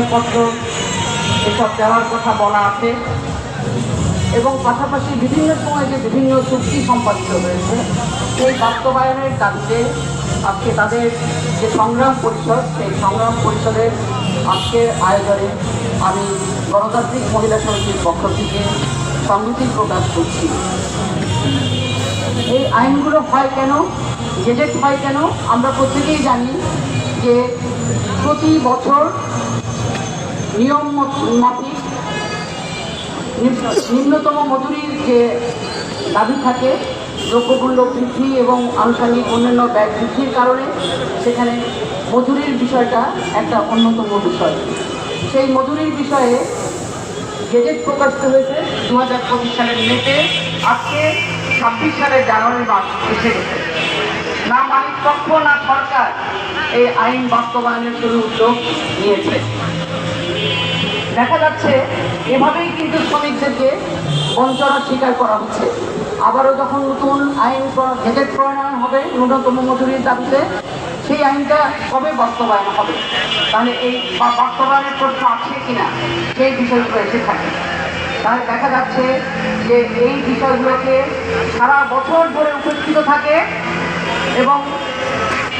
পরিচয়পত্র এসব দেওয়ার কথা বলা আছে। এবং পাশাপাশি বিভিন্ন সময় যে বিভিন্ন চুক্তি সম্পাদিত হয়েছে, সেই বাস্তবায়নের দাবিতে আজকে তাদের যে সংগ্রাম পরিষদ, সেই সংগ্রাম পরিষদের আজকের আয়োজনে আমি গণতান্ত্রিক মহিলা সমিতির পক্ষ থেকে সংহতি প্রকাশ করছি। এই আইনগুলো হয় কেন? গেজেট হয় কেন? আমরা প্রত্যেকেই জানি যে প্রতি বছর নিয়ম মাফিক নিম্ন- নিম্নতম মজুরির যে দাবি থাকে, দ্রব্যমূল্য বৃদ্ধি এবং আনুষঙ্গিক অন্যান্য ব্যয় বৃদ্ধির কারণে সেখানে মজুরির বিষয়টা একটা অন্যতম বিষয়। সেই মজুরির বিষয়ে গেজেট প্রকাশিত হয়েছে দু হাজার পঁচিশ সালের মেতে আজকে ছাব্বিশ সালের জানুয়ারি মাস এসে গেছে। না মালিক না সরকার এই আইন বাস্তবায়নের জন্য উদ্যোগ নিয়েছে। দেখা যাচ্ছে, এভাবেই কিন্তু শ্রমিকদেরকে বঞ্চনার শিকার করা হচ্ছে। আবারও যখন নতুন আইন গেজেট প্রণয়ন হবে ন্যূনতম মজুরির দাবিতে, সেই আইনটা কবে বাস্তবায়ন হবে? তাহলে এই বাস্তবায়নের প্রশ্ন আছে কিনা, সেই বিষয়গুলো এসে থাকে। তাহলে দেখা যাচ্ছে যে এই বিষয়গুলোকে সারা বছর ধরে উপস্থিত থাকে এবং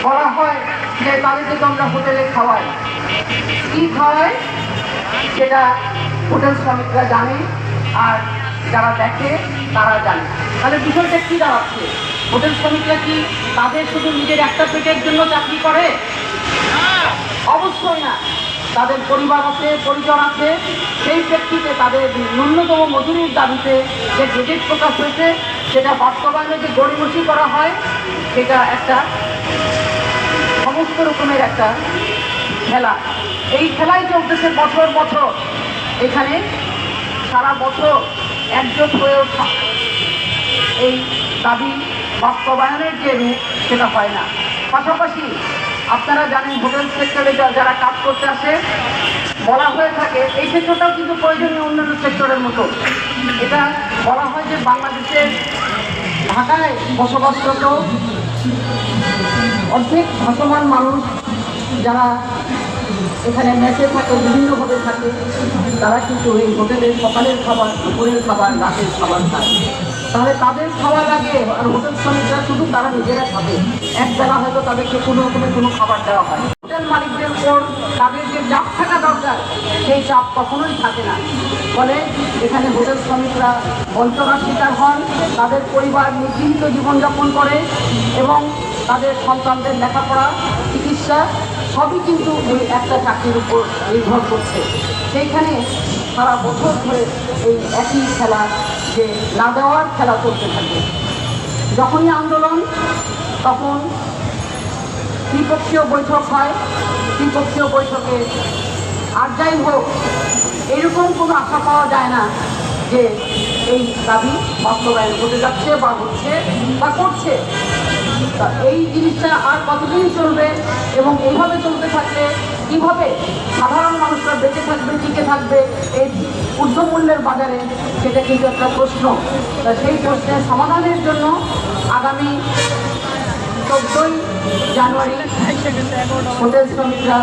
বলা হয় যে তাদেরকে তো আমরা হোটেলে খাওয়াই। কি খাওয়াই সেটা হোটেল শ্রমিকরা জানে আর যারা দেখে, তারা জানে। তাহলে বিষয়টা কি দাঁড়াচ্ছে। হোটেল শ্রমিকরা কি তাদের শুধু নিজের একটা পেটের জন্য চাকরি করে? অবশ্যই না। তাদের পরিবার আছে, পরিজন আছে, সেই প্রেক্ষিতে তাদের ন্যূনতম মজুরির দাবিতে যে গেজেট প্রকাশ হয়েছে, সেটা বাস্তবায়নে যে গড়িমসি করা হয়, সেটা একটা সমস্ত রকমের একটা খেলা। এই খেলাই চলতেছে বছর বছর। এখানে সারা বছর একজোট হয়ে ওঠা। এই দাবি বাস্তবায়নের যে রূপ, সেটা হয় না। পাশাপাশি আপনারা জানেন, হোটেল সেক্টরে যারা কাজ করতে আসে, বলা হয়ে থাকে, এই সেক্টরটাও কিন্তু প্রয়োজনীয় অন্যান্য সেক্টরের মতো। এটা বলা হয় যে বাংলাদেশের ঢাকায় বসবাসরত অর্ধেক ভাসমান মানুষ যারা এখানে মেসে থাকে, বিভিন্নভাবে থাকে, তারা কিন্তু এই হোটেলের সকালের খাবার, দুপুরের খাবার, রাতের খাবার খায়। তাহলে তাদের খাওয়া লাগে আর হোটেল শ্রমিকরা শুধু তারা নিজেরা খাবে। এক বেলা হয়তো তাদেরকে কোনো রকমের কোনো খাবার দেওয়া হয় হোটেল মালিকদের পর তাদের যে চাপ থাকা সেই চাপ কখনোই থাকে না। ফলে এখানে হোটেল শ্রমিকরা বঞ্চনার শিকার হন, তাদের পরিবার নিশ্চিন্ত জীবনযাপন করে এবং তাদের সন্তানদের লেখাপড়া, চিকিৎসা সবই কিন্তু এই একটা চাকরির উপর নির্ভর করছে। সেইখানে সারা বছর ধরে এই একই খেলা যে না দেওয়ার খেলা চলতে থাকে। যখনই আন্দোলন, তখন ত্রিপক্ষীয় বৈঠক হয়। ত্রিপক্ষীয় বৈঠকে আর যাই হোক, এরকম কোনো আশা পাওয়া যায় না যে এই দাবি বাস্তবায়ন হতে যাচ্ছে বা হচ্ছে বা করছে। এই জিনিসটা আর কতদিন চলবে এবং এইভাবে চলতে থাকলে কীভাবে সাধারণ মানুষরা বেঁচে থাকবে, টিকে থাকবে, এই ঊর্ধ্বমূল্যের বাজারে, সেটা কিন্তু একটা প্রশ্ন। তা সেই প্রশ্নের সমাধানের জন্য আগামী চোদ্দই জানুয়ারি হোটেল শ্রমিকরা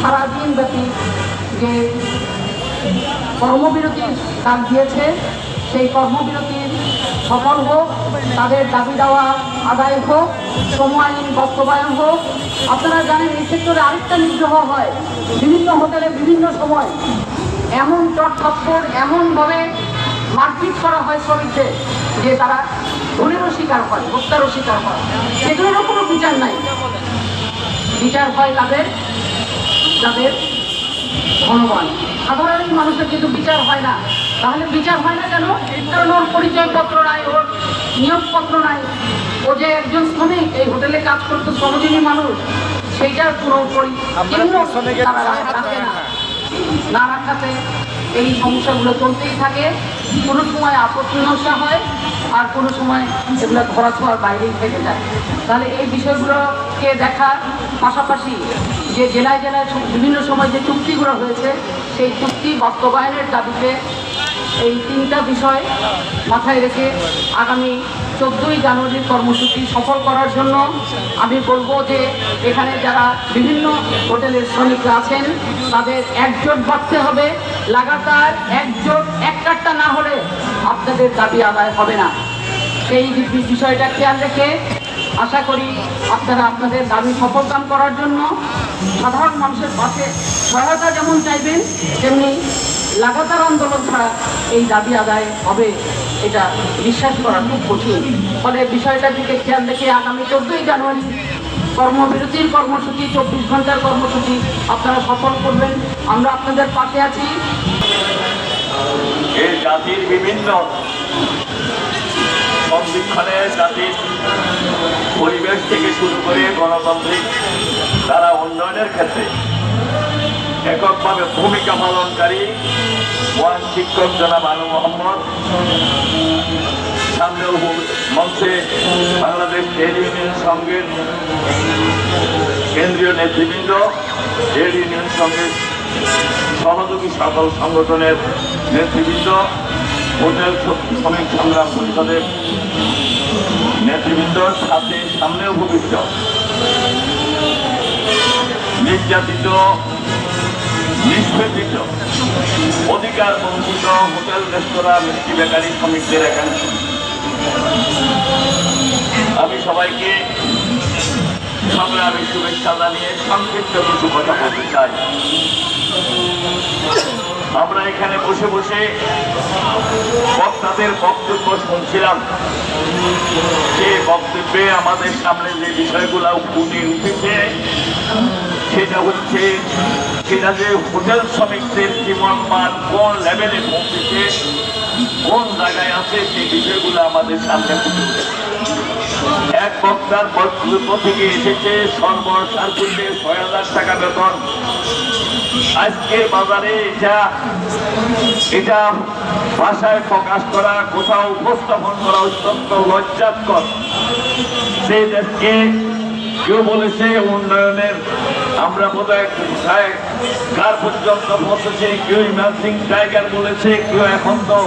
সারাদিন ব্যাপী যে কর্মবিরতির ডাক দিয়েছে, সেই কর্মবিরতির সফল হোক, তাদের দাবি দেওয়া আদায় হোক শ্রম আইন বাস্তবায়ন হোক। আপনারা জানেন, এই সেক্টরে আরেকটা নিগ্রহ হয়। বিভিন্ন হোটেলে বিভিন্ন সময় এমন চট থাপ্পড় এমনভাবে মারপিট করা হয় শ্রমিকদের, যে তারা শিকার হয় হত্যারও শিকার হয় সেগুলোরও কোনো বিচার নাই। বিচার হয় তাদের যাদের ধনবান। সাধারণ মানুষের কিন্তু বিচার হয় না। তাহলে বিচার হয় না কেন? কারণ ওর পরিচয়পত্র নাই ওর নিয়োগপত্র নাই। ও যে একজন শ্রমিক এই হোটেলে কাজ করতো শ্রমজীবী মানুষ সেইটার কোনো পরি- না রাখাতে এই সমস্যাগুলো চলতেই থাকে। কোনো সময় আপত্তি মীমাংসা হয় আর কোনো সময় এগুলো ধরা ছোঁয়ার বাইরেই থেকে যায়। তাহলে এই বিষয়গুলোকে দেখার পাশাপাশি যে জেলায় জেলায় বিভিন্ন সময় যে চুক্তিগুলো হয়েছে, সেই চুক্তি বাস্তবায়নের দাবিতে এই তিনটা বিষয় মাথায় রেখে আগামী চোদ্দোই জানুয়ারির কর্মসূচি সফল করার জন্য আমি বলব যে এখানে যারা বিভিন্ন হোটেলের শ্রমিকরা আছেন, তাদের একজোট বাড়তে হবে। লাগাতার একজোট এক না হলে আপনাদের দাবি আদায় হবে না। সেই বিষয়টা খেয়াল রেখে আশা করি আপনারা আপনাদের দাবি সফল সফলকাম করার জন্য সাধারণ মানুষের পাশে সহায়তা যেমন চাইবেন, তেমনি লাগাতার আন্দোলন ছাড়া এই দাবি আদায় হবে। এটা বিশ্বাস করা খুব কঠিন। ফলে বিষয়টার দিকে খেয়াল রেখে আগামী চোদ্দোই জানুয়ারি কর্মবিরতির কর্মসূচি, চব্বিশ ঘণ্টার কর্মসূচি আপনারা সফল করবেন। আমরা আপনাদের পাশে আছি। এই জাতির বিভিন্ন সন্ধিক্ষণে জাতির পরিবেশ থেকে শুরু করে গণতান্ত্রিক, তারা উন্নয়নের ক্ষেত্রে এককভাবে ভূমিকা পালনকারী ওয়ান শিক্ষক জনাব আনু মোহাম্মদ। সামনে মঞ্চে বাংলাদেশ ট্রেড ইউনিয়ন সংঘের কেন্দ্রীয় নেতৃবৃন্দ, ট্রেড ইউনিয়ন সংঘের সহযোগী সকল সংগঠনের নেতৃবৃন্দ, হোটেল শ্রমিক সংগ্রাম পরিষদের নেতৃবৃন্দ, সাথে সামনে উপবিষ্ট নির্যাতিত নিষ্পেষিত। অধিকার বঞ্চিত হোটেল, রেস্তোরাঁ, মিষ্টি বেকারি শ্রমিকদের একাংশ আমি সবাইকে সংগ্রামী শুভেচ্ছা জানিয়ে সংক্ষিপ্ত কিছু কথা বলতে চাই। আমরা এখানে বসে বসে বক্তাদের বক্তব্য শুনছিলাম। যে বক্তব্যে আমাদের সামনে যে বিষয়গুলো ফুটে উঠেছে, সেটা হচ্ছে সেটা যে হোটেল শ্রমিকদের জীবন মান কোন লেভেলে পৌঁছেছে কোন জায়গায় আছে, সেই বিষয়গুলো আমাদের সামনে এক বক্তার বক্তব্য থেকে এসেছে সর্বসার্কুল্যে ছয় হাজার টাকা বেতন। আজকের বাজারে এটা এটা ভাষায় প্রকাশ করা, কোথাও উপস্থাপন করা অত্যন্ত লজ্জাস্কর। সেই দেশকে কেউ বলেছে উন্নয়নের, আমরা বোধহয় কোথায় কার পর্যন্ত পৌঁছেছে কেউ ইমার্জিং টাইগার বলেছে কেউ এখন তো